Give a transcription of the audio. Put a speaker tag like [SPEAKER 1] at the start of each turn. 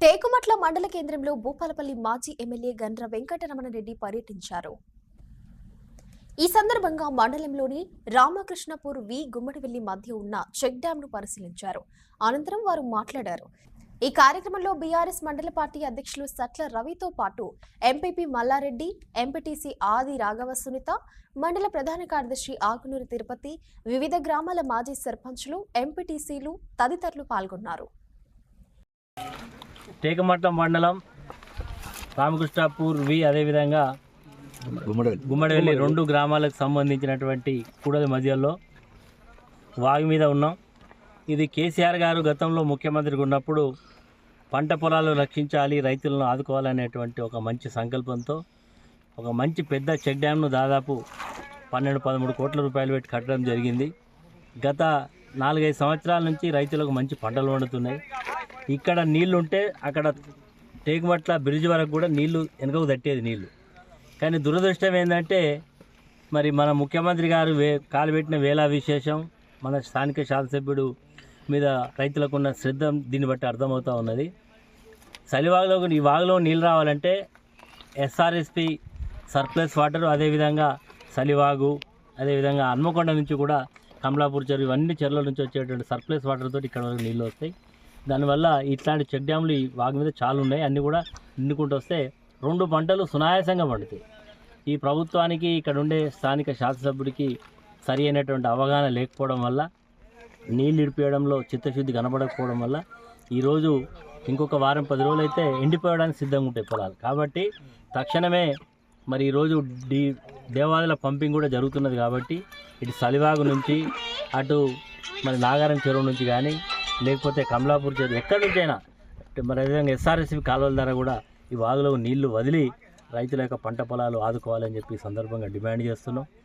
[SPEAKER 1] టేకుమట్ల మండల కేంద్రంలో భూపాలపల్లి మాజీ ఎమ్మెల్యే గండ్ర వెంకటరమణరెడ్డి పర్యటించారు. ఈ సందర్భంగా మండలంలోని రామకృష్ణపూర్ వి గుమ్మడివెల్లి మధ్య ఉన్న చెక్ డ్యాం ను పరిశీలించారు. అనంతరం వారు మాట్లాడారు. ఈ కార్యక్రమంలో బీఆర్ఎస్ మండల పార్టీ అధ్యక్షులు సట్ల రవితో పాటు ఎంపీపీ మల్లారెడ్డి ఎంపీటీసీ ఆది రాఘవ సునీత మండల ప్రధాన కార్యదర్శి ఆకునూరి తిరుపతి వివిధ గ్రామాల మాజీ సర్పంచులు ఎంపీటీసీలు తదితరులు పాల్గొన్నారు.
[SPEAKER 2] టేకమట్ల మండలం రామకృష్ణాపూర్ వి అదేవిధంగా గుమ్మడివెల్లి. రెండు గ్రామాలకు సంబంధించినటువంటి కూడలి మధ్యలో వాగు మీద ఉన్నాం. ఇది కేసీఆర్ గారు గతంలో ముఖ్యమంత్రిగా ఉన్నప్పుడు పంట పొలాలు రక్షించాలి రైతులను ఆదుకోవాలనేటువంటి ఒక మంచి సంకల్పంతో ఒక మంచి పెద్ద చెక్ డ్యామ్ను దాదాపు పన్నెండు పదమూడు కోట్ల రూపాయలు పెట్టి కట్టడం జరిగింది. గత నాలుగైదు సంవత్సరాల నుంచి రైతులకు మంచి పంటలు పండుతున్నాయి ఇక్కడ నీళ్ళు ఉంటే అక్కడ టేకుమట్ల బ్రిడ్జ్ వరకు కూడా నీళ్ళు వెనకకు తట్టేది నీళ్ళు కానీ దురదృష్టం ఏంటంటే మరి మన ముఖ్యమంత్రి గారు వే కాలు పెట్టిన వేలా విశేషం మన స్థానిక శాసనసభ్యుడు మీద రైతులకు ఉన్న శ్రద్ధ దీన్ని బట్టి అర్థమవుతూ ఉన్నది. చలివాగులో ఈ వాగులో నీళ్ళు రావాలంటే ఎస్ఆర్ఎస్పి సర్ప్లస్ వాటర్ అదేవిధంగా చలివాగు అదేవిధంగా హన్మకొండ నుంచి కూడా కమలాపూర్ చెరువు ఇవన్నీ చెరువుల నుంచి వచ్చేటువంటి సర్ప్లస్ వాటర్ తోటి ఇక్కడ వరకు నీళ్ళు వస్తాయి. దానివల్ల ఇట్లాంటి చెక్ డ్యాములు ఈ వాగు మీద చాలా ఉన్నాయి. అన్నీ కూడా నిండుకుంటూ వస్తే రెండు పంటలు సునాయాసంగా పండుతాయి. ఈ ప్రభుత్వానికి ఇక్కడ ఉండే స్థానిక శాసనసభ్యుడికి సరి అయినటువంటి అవగాహన లేకపోవడం వల్ల నీళ్ళు ఇడిపేయడంలో చిత్తశుద్ధి కనబడకపోవడం వల్ల ఈరోజు ఇంకొక వారం పది రోజులు అయితే ఎండిపోవడానికి సిద్ధంగా ఉంటాయి పొలాలు. కాబట్టి తక్షణమే మరి ఈరోజు డీ దేవాలయాల పంపింగ్ కూడా జరుగుతున్నది కాబట్టి ఇటు సలివాగు నుంచి అటు మరి నాగారం చెరువు నుంచి కానీ లేకపోతే కమలాపూర్ చెరువు ఎక్కడి నుంచైనా మరి అదేవిధంగా ఎస్ఆర్ఎస్పి కాలువల ద్వారా కూడా ఈ వాగులో నీళ్ళు వదిలి రైతుల యొక్క పంట పొలాలు ఆదుకోవాలని చెప్పి సందర్భంగా డిమాండ్ చేస్తున్నాం.